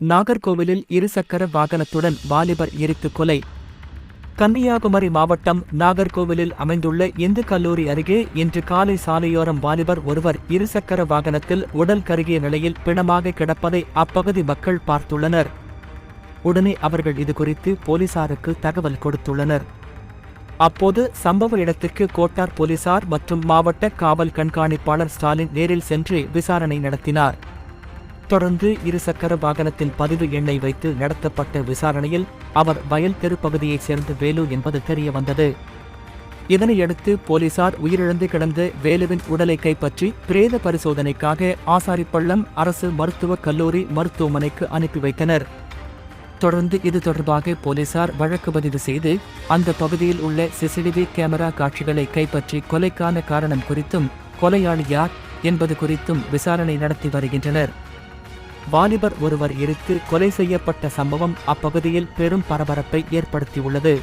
நாகர்கோவிலில் இருசக்கர வாகனத்துடன் வாலிபர் எரித்து கொலை. கன்னியாகுமரி மாவட்டம் நாகர்கோவிலில் அமைந்துள்ள இந்து கல்லூரி அருகே இன்று காலை சாலையோரம் வாலிபர் ஒருவர் இருசக்கர வாகனத்தில் உடல் கருகிய நிலையில் பிணமாக கிடப்பதை அப்பகுதி மக்கள் பார்த்துள்ளனர். உடனே அவர்கள் இதுகுறித்து போலீசாருக்கு தகவல் கொடுத்துள்ளனர். அப்போது சம்பவ இடத்துக்கு கோட்டார் போலீசார் மற்றும் மாவட்ட காவல் கண்காணிப்பாளர் ஸ்டாலின் நேரில் சென்று விசாரணை நடத்தினார். தொடர்ந்து இருசக்கர வாகனத்தின் பதிவு எண்ணை வைத்து நடத்தப்பட்ட விசாரணையில் அவர் வயல் தெரு பகுதியைச் சேர்ந்த வேலு என்பது தெரிய வந்தது இதனையடுத்து போலீசார் உயிரிழந்து கிடந்த வேலுவின் உடலை கைப்பற்றி பிரேத பரிசோதனைக்காக ஆசாரிப்பள்ளம் அரசு மருத்துவக் கல்லூரி மருத்துவமனைக்கு அனுப்பி வைத்தனர். தொடர்ந்து இது தொடர்பாக போலீசார் வழக்கு பதிவு செய்து அந்த பகுதியில் உள்ள சிசிடிவி கேமரா காட்சிகளை கைப்பற்றி கொலைக்கான காரணம் குறித்தும் கொலையாளி யார் என்பது குறித்தும் விசாரணை நடத்தி வருகின்றனர். வாலிபர் ஒருவர் எரித்து கொலை செய்யப்பட்ட சம்பவம் அப்பகுதியில் பெரும் பரபரப்பை ஏற்படுத்தியுள்ளது.